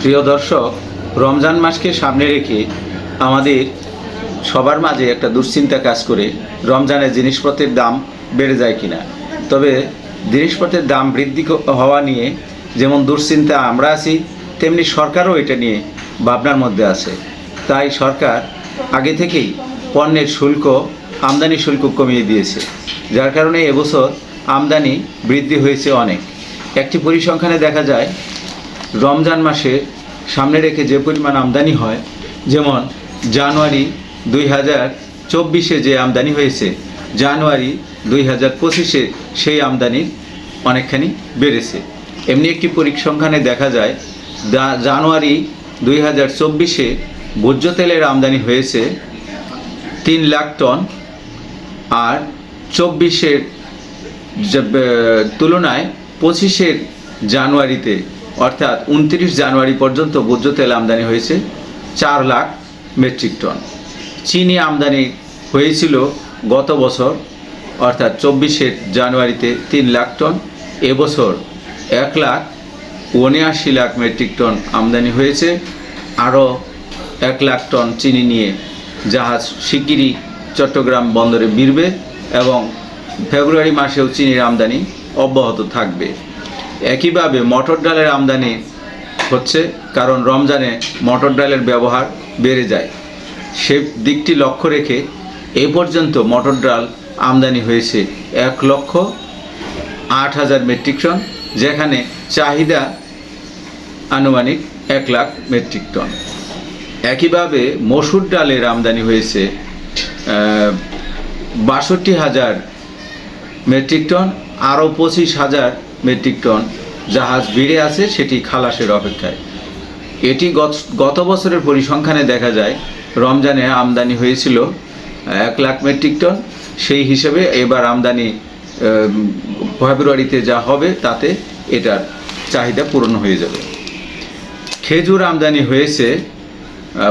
প্রিয় দর্শক, রমজান মাসকে সামনে রেখে আমাদের সবার মাঝে একটা দুশ্চিন্তা কাজ করে রমজানের জিনিসপত্রের দাম বেড়ে যায় কিনা। তবে জিনিসপত্রের দাম বৃদ্ধি হওয়া নিয়ে যেমন দুশ্চিন্তা আমরা আছি, তেমনি সরকারও এটা নিয়ে ভাবনার মধ্যে আছে। তাই সরকার আগে থেকেই পণ্যের শুল্ক, আমদানি শুল্ক কমিয়ে দিয়েছে। যার কারণে এবছর আমদানি বৃদ্ধি হয়েছে অনেক। একটি পরিসংখ্যানে দেখা যায় রমজান মাসে সামনে রেখে যে পরিমাণ আমদানি হয়, যেমন জানুয়ারি দুই হাজার চব্বিশে যে আমদানি হয়েছে, জানুয়ারি দুই হাজার পঁচিশে সেই আমদানি অনেকখানি বেড়েছে। এমনি একটি পরিসংখ্যানে দেখা যায় জানুয়ারি দুই হাজার চব্বিশে ভোজ্য তেলের আমদানি হয়েছে তিন লাখ টন আর চব্বিশের তুলনায় পঁচিশের জানুয়ারিতে অর্থাৎ উনত্রিশ জানুয়ারি পর্যন্ত ভোজ্য তেল আমদানি হয়েছে চার লাখ মেট্রিক টন। চিনি আমদানি হয়েছিল গত বছর, অর্থাৎ চব্বিশে জানুয়ারিতে তিন লাখ টন, এবছর এক লাখ উনআশি লাখ মেট্রিক টন আমদানি হয়েছে। আরও এক লাখ টন চিনি নিয়ে জাহাজ শিগগিরই চট্টগ্রাম বন্দরে বিরবে এবং ফেব্রুয়ারি মাসেও চিনির আমদানি অব্যাহত থাকবে। একইভাবে মটর ডালের আমদানি হচ্ছে কারণ রমজানে মটর ডালের ব্যবহার বেড়ে যায়। সে দিকটি লক্ষ্য রেখে এ পর্যন্ত মটর ডাল আমদানি হয়েছে এক লক্ষ আট হাজার মেট্রিক টন, যেখানে চাহিদা আনুমানিক এক লাখ মেট্রিক টন। একইভাবে মসুর ডালের আমদানি হয়েছে বাষট্টি হাজার মেট্রিক টন, আরও পঁচিশ হাজার মেট্রিক টন জাহাজ ভিড়ে আছে, সেটি খালাসের অপেক্ষায়। এটি গত- বছরের পরিসংখ্যানে দেখা যায়, রমজানে আমদানি হয়েছিল এক লাখ মেট্রিক টন। সেই হিসেবে এবার আমদানি ফেব্রুয়ারিতে যা হবে, তাতে এটার চাহিদা পূরণ হয়ে যাবে। খেজুর আমদানি হয়েছে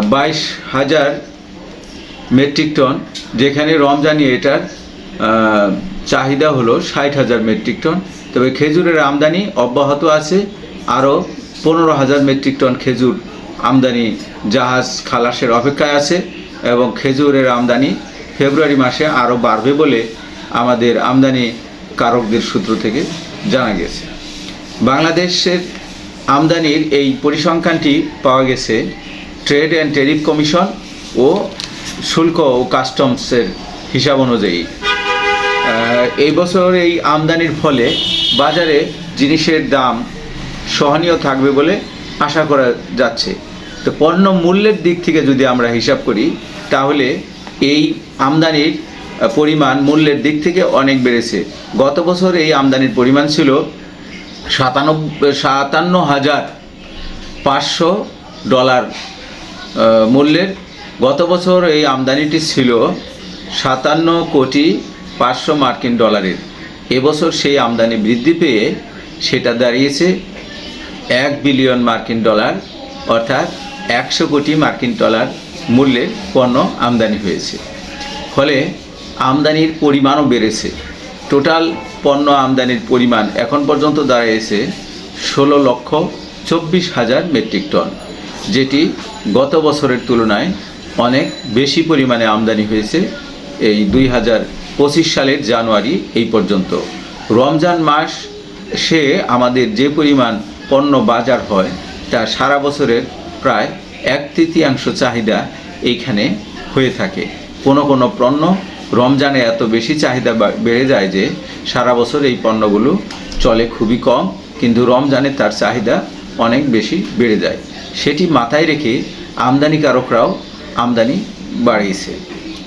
বাইশ হাজার মেট্রিক টন, যেখানে রমজানি এটার চাহিদা হলো ষাট হাজার মেট্রিক টন। তবে খেজুরের আমদানি অব্যাহত আছে। আরও পনেরো হাজার মেট্রিক টন খেজুর আমদানি জাহাজ খালাসের অপেক্ষায় আছে এবং খেজুরের আমদানি ফেব্রুয়ারি মাসে আরও বাড়বে বলে আমাদের আমদানি কারকদের সূত্র থেকে জানা গেছে। বাংলাদেশের আমদানির এই পরিসংখ্যানটি পাওয়া গেছে ট্রেড অ্যান্ড টেরিফ কমিশন ও শুল্ক ও কাস্টমসের হিসাব অনুযায়ী। এই বছর এই আমদানির ফলে বাজারে জিনিসের দাম সহনীয় থাকবে বলে আশা করা যাচ্ছে। তো পণ্য মূল্যের দিক থেকে যদি আমরা হিসাব করি, তাহলে এই আমদানির পরিমাণ মূল্যের দিক থেকে অনেক বেড়েছে। গত বছর এই আমদানির পরিমাণ ছিল সাতানব্বই সাতান্ন হাজার পাঁচশো ডলার মূল্যের। গত বছর এই আমদানিটি ছিল সাতান্ন কোটি পাঁচশো মার্কিন ডলারের। এবছর সেই আমদানি বৃদ্ধি পেয়ে সেটা দাঁড়িয়েছে এক বিলিয়ন মার্কিন ডলার, অর্থাৎ একশো কোটি মার্কিন ডলার মূল্যের পণ্য আমদানি হয়েছে। ফলে আমদানির পরিমাণও বেড়েছে। টোটাল পণ্য আমদানির পরিমাণ এখন পর্যন্ত দাঁড়িয়েছে ষোলো লক্ষ চব্বিশ হাজার মেট্রিক টন, যেটি গত বছরের তুলনায় অনেক বেশি পরিমাণে আমদানি হয়েছে এই দুই হাজার পঁচিশ সালের জানুয়ারি এই পর্যন্ত। রমজান মাস সে আমাদের যে পরিমাণ পণ্য বাজার হয়, তা সারা বছরের প্রায় এক তৃতীয়াংশ চাহিদা এইখানে হয়ে থাকে। কোনো কোনো পণ্য রমজানে এত বেশি চাহিদা বেড়ে যায় যে সারা বছর এই পণ্যগুলো চলে খুবই কম, কিন্তু রমজানে তার চাহিদা অনেক বেশি বেড়ে যায়। সেটি মাথায় রেখে আমদানিকারকরাও আমদানি বাড়িয়েছে।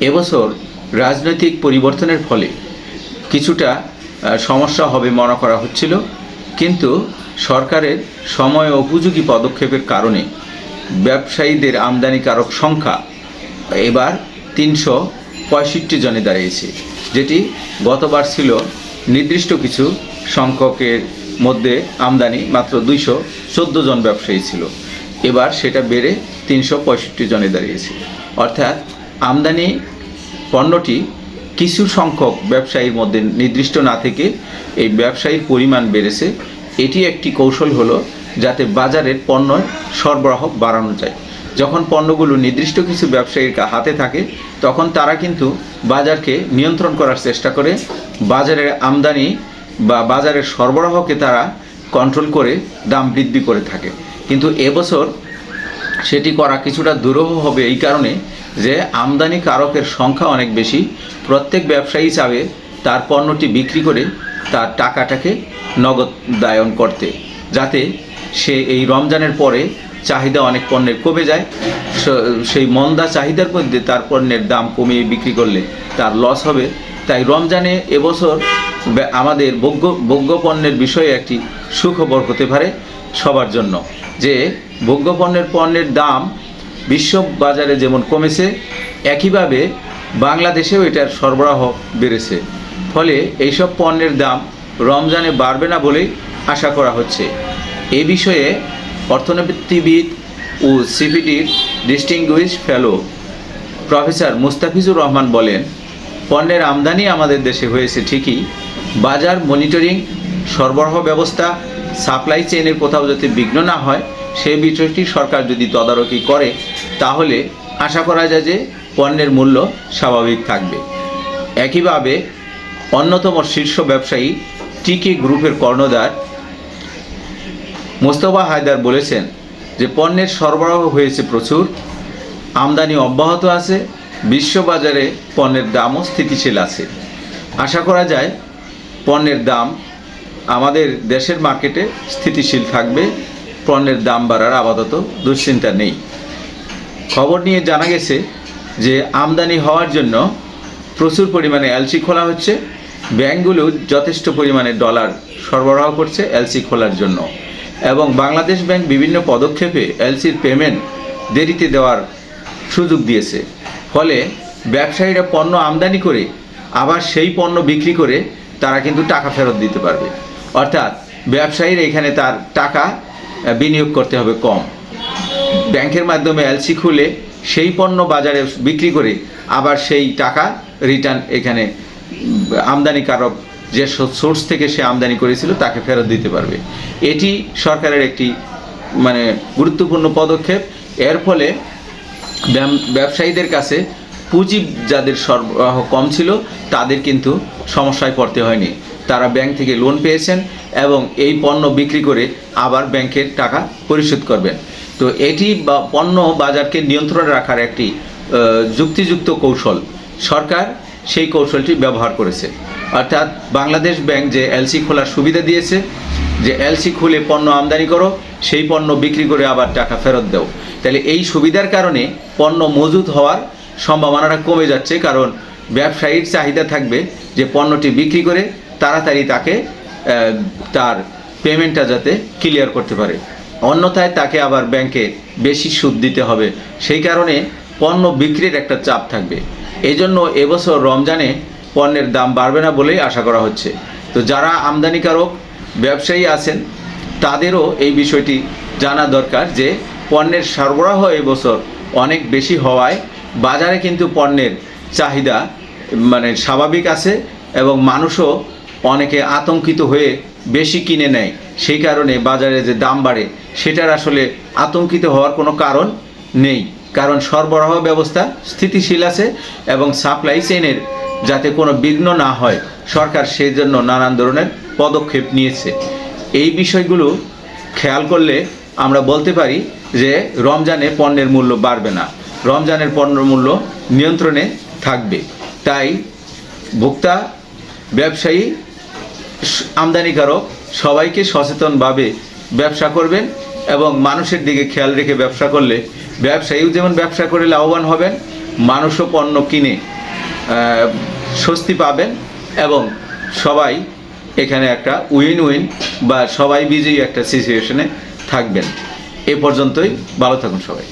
এবছর রাজনৈতিক পরিবর্তনের ফলে কিছুটা সমস্যা হবে মনে করা হচ্ছিল। কিন্তু সরকারের সময় উপযোগী পদক্ষেপের কারণে ব্যবসায়ীদের আমদানিকারক সংখ্যা এবার তিনশো পঁয়ষট্টি জনে দাঁড়িয়েছে, যেটি গতবার ছিল নির্দিষ্ট কিছু সংখ্যকের মধ্যে আমদানি মাত্র দুইশো চোদ্দ জন ব্যবসায়ী ছিল। এবার সেটা বেড়ে তিনশো পঁয়ষট্টি জনে দাঁড়িয়েছে। অর্থাৎ আমদানি পণ্যটি কিছু সংখ্যক ব্যবসায়ীর মধ্যে নির্দিষ্ট না থেকে এই ব্যবসায়ীর পরিমাণ বেড়েছে। এটি একটি কৌশল হলো যাতে বাজারের পণ্য সরবরাহ বাড়ানো যায়। যখন পণ্যগুলো নির্দিষ্ট কিছু ব্যবসায়ীর হাতে থাকে, তখন তারা কিন্তু বাজারকে নিয়ন্ত্রণ করার চেষ্টা করে। বাজারের আমদানি বা বাজারের সরবরাহকে তারা কন্ট্রোল করে দাম বৃদ্ধি করে থাকে। কিন্তু এবছর সেটি করা কিছুটা দুরূহ হবে এই কারণে যে আমদানি কারকের সংখ্যা অনেক বেশি, প্রত্যেক ব্যবসায়ী চাবে তার পণ্যটি বিক্রি করে তার টাকাটাকে নগদায়ন করতে, যাতে সে এই রমজানের পরে চাহিদা অনেক পণ্যের কমে যায়। সেই মন্দা চাহিদার মধ্যে তার পণ্যের দাম কমিয়ে বিক্রি করলে তার লস হবে। তাই রমজানে এবছর আমাদের ভোগ্য ভোগ্য পণ্যের বিষয়ে একটি সুখবর হতে পারে সবার জন্য, যে ভোগ্য পণ্যের পণ্যের দাম বিশ্ব বাজারে যেমন কমেছে, একইভাবে বাংলাদেশেও এটার সরবরাহ বেড়েছে। ফলে এইসব পণ্যের দাম রমজানে বাড়বে না বলেই আশা করা হচ্ছে। এ বিষয়ে অর্থনীতিবিদ ও সিপিডির distinguish fellow professor Mustafizur Rahman বলেন, পণ্যের আমদানি আমাদের দেশে হয়েছে ঠিকই, বাজার মনিটরিং, সরবরাহ ব্যবস্থা, সাপ্লাই চেইনের কোথাও যাতে বিঘ্ন না হয় সেই বিষয়টি সরকার যদি তদারকি করে, তাহলে আশা করা যায় যে পণ্যের মূল্য স্বাভাবিক থাকবে। একইভাবে অন্যতম শীর্ষ ব্যবসায়ী টিকে গ্রুপের কর্ণধার মোস্তফা হায়দার বলেছেন যে পণ্যের সরবরাহ হয়েছে প্রচুর, আমদানি অব্যাহত আছে, বিশ্ববাজারে পণ্যের দামও স্থিতিশীল আছে। আশা করা যায় পণ্যের দাম আমাদের দেশের মার্কেটে স্থিতিশীল থাকবে। পণ্যের দাম বাড়ার আপাতত দুশ্চিন্তা নেই। খবর নিয়ে জানা গেছে যে আমদানি হওয়ার জন্য প্রচুর পরিমাণে এলসি খোলা হচ্ছে। ব্যাংকগুলো যথেষ্ট পরিমাণে ডলার সরবরাহ করছে এলসি খোলার জন্য। এবং বাংলাদেশ ব্যাংক বিভিন্ন পদক্ষেপে এলসির পেমেন্ট দেরিতে দেওয়ার সুযোগ দিয়েছে। ফলে ব্যবসায়ীরা পণ্য আমদানি করে আবার সেই পণ্য বিক্রি করে তারা কিন্তু টাকা ফেরত দিতে পারবে। অর্থাৎ ব্যবসায়ীর এখানে তার টাকা বিনিয়োগ করতে হবে কম। ব্যাংকের মাধ্যমে এলসি খুলে সেই পণ্য বাজারে বিক্রি করে আবার সেই টাকা রিটার্ন এখানে আমদানিকারক যে সোর্স থেকে সে আমদানি করেছিল তাকে ফেরত দিতে পারবে। এটি সরকারের একটি মানে গুরুত্বপূর্ণ পদক্ষেপ। এর ফলে ব্যবসায়ীদের কাছে পুঁজি যাদের সরবরাহ কম ছিল তাদের কিন্তু সমস্যায় পড়তে হয়নি। তারা ব্যাংক থেকে লোন পেয়েছেন এবং এই পণ্য বিক্রি করে আবার ব্যাংকের টাকা পরিশোধ করবেন। তো এটি পণ্য বাজারকে নিয়ন্ত্রণে রাখার একটি যুক্তিযুক্ত কৌশল। সরকার সেই কৌশলটি ব্যবহার করেছে। অর্থাৎ বাংলাদেশ ব্যাংক যে এলসি খোলার সুবিধা দিয়েছে, যে এলসি খুলে পণ্য আমদানি করো, সেই পণ্য বিক্রি করে আবার টাকা ফেরত দাও। তাহলে এই সুবিধার কারণে পণ্য মজুদ হওয়ার সম্ভাবনাটা কমে যাচ্ছে, কারণ ব্যবসায়ীর চাহিদা থাকবে যে পণ্যটি বিক্রি করে তাড়াতাড়ি তাকে তার পেমেন্টটা যাতে ক্লিয়ার করতে পারে। অন্যথায় তাকে আবার ব্যাংকে বেশি সুদ দিতে হবে। সেই কারণে পণ্য বিক্রির একটা চাপ থাকবে। এই জন্য এবছর রমজানে পণ্যের দাম বাড়বে না বলেই আশা করা হচ্ছে। তো যারা আমদানিকারক ব্যবসায়ী আছেন, তাদেরও এই বিষয়টি জানা দরকার যে, পণ্যের সরবরাহ এবছর অনেক বেশি হওয়ায় বাজারে কিন্তু পণ্যের চাহিদা মানে স্বাভাবিক আছে এবং মানুষও অনেকে আতঙ্কিত হয়ে বেশি কিনে নেয়। সেই কারণে বাজারে যে দাম বাড়ে, সেটার আসলে আতঙ্কিত হওয়ার কোনো কারণ নেই। কারণ সরবরাহ ব্যবস্থা স্থিতিশীল আছে এবং সাপ্লাই চেনের যাতে কোনো বিঘ্ন না হয়, সরকার সেই জন্য নানান ধরনের পদক্ষেপ নিয়েছে। এই বিষয়গুলো খেয়াল করলে আমরা বলতে পারি যে রমজানে পণ্যের মূল্য বাড়বে না। রমজানের পণ্য মূল্য নিয়ন্ত্রণে থাকবে। তাই ভোক্তা, ব্যবসায়ী আমদানিকারক সবাইকে সচেতনভাবে ব্যবসা করবেন এবং মানুষের দিকে খেয়াল রেখে ব্যবসা করলে ব্যবসায়ীও যেমন ব্যবসা করে লাভবান হবেন, মানুষও পণ্য কিনে স্বস্তি পাবেন এবং সবাই এখানে একটা উইন উইন বা সবাই বিজয়ী একটা সিচুয়েশনে থাকবেন। এ পর্যন্তই, ভালো থাকুন সবাই।